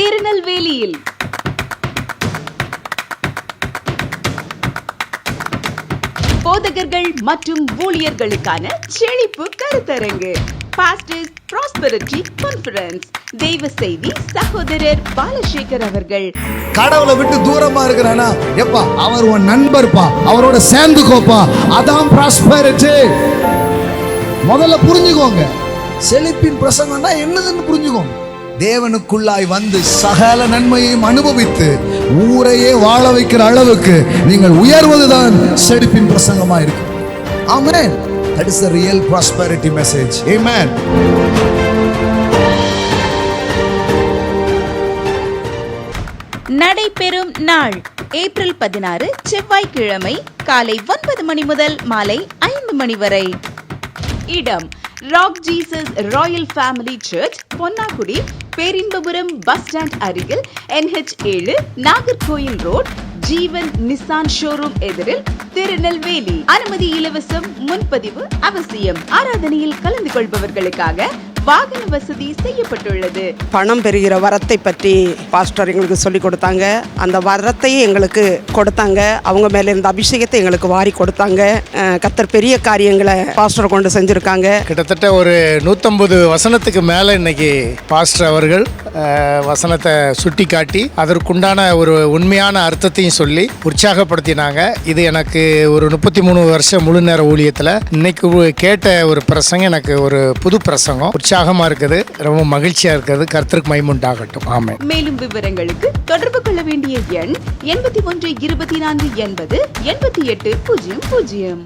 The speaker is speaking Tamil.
திருநெல்வேலியில். போதகர்கள் மற்றும் ஊழியர்களுக்கான செழிப்பு கருத்தரங்கு. பாஸ்டர்ஸ் ப்ராஸ்பரிட்டி கான்ஃபரன்ஸ் தெய்வ செய்தி சகோதரர் பாலசேகர் அவர்கள். கடவுளை விட்டு தூரமா இருக்கிறானா? எப்பா அவர் உன் நண்பர்ப்பா அவரோட சேர்ந்துக்கோப்பா. அதான் ப்ராஸ்பரிட்டி முதல்ல புரிஞ்சுக்கோங்க. செழிப்பின் பிரசங்கம்னா என்னதுன்னு புரிஞ்சுக்கோங்க. தேவனுக்குள்ளாய் வந்து சகல நன்மையையும் அனுபவித்து ஊரையே வாழ வைக்கிற அளவுக்கு நீங்கள் உயர்வதுதான் செழிப்பின் பிரசங்கமா இருக்கு amen that is real prosperity message amen நடைபெறும் நாள். ஏப்ரல் பதினாறு செவ்வாய்க்கிழமை காலை ஒன்பது மணி முதல் மாலை ஐந்து மணி வரை. இடம் rock Jesus royal family church Ponnakudi Perinbapuram bus stand அருகில் என்ஹெச் ஏழு Nagercoil road Jeevan Nissan showroom எதிரில் திருநெல்வேலி. அனுமதி இலவசம் முன்பதிவு அவசியம். ஆராதனையில் கலந்து கொள்பவர்களுக்காக வாகன வசதி செய்யப்பட்டுள்ளது. பணம் பெறுகிற வரத்தை பற்றி பாஸ்டர் எங்களுக்கு சொல்லி கொடுத்தாங்க. அந்த வரத்தையும் எங்களுக்கு கொடுத்தாங்க. அவங்க மேல இருந்த அபிஷேகத்தை எங்களுக்கு வாரி கொடுத்தாங்க. அஹ் கர்த்தர் பெரிய காரியங்களை பாஸ்டர் கொண்டு செஞ்சுருக்காங்க. கிட்டத்தட்ட ஒரு நூற்றம்பது வசனத்துக்கு மேலே இன்னைக்கு பாஸ்டர் அவர்கள் வசனத்தை சுட்டி காட்டி அதற்குண்டான ஒரு உண்மையான அர்த்தத்தையும் சொல்லி உற்சாகப்படுத்தினாங்க. இது எனக்கு ஒரு முப்பத்தி மூணு வருஷம் முழு நேர ஊழியத்தில் இன்னைக்கு கேட்ட ஒரு பிரசங்கம் எனக்கு ஒரு புது பிரசங்கம். உற்சாகமாக இருக்குது. ரொம்ப மகிழ்ச்சியாக இருக்குது. கர்த்தருக்கு மைமுண்டாகட்டும் ஆமாம் மேலும் விவரங்களுக்கு தொடர்பு கொள்ள வேண்டிய எண் எண்பத்தி ஒன்று இருபத்தி நான்கு எண்பது எண்பத்தி எட்டு பூஜ்ஜியம் பூஜ்ஜியம்.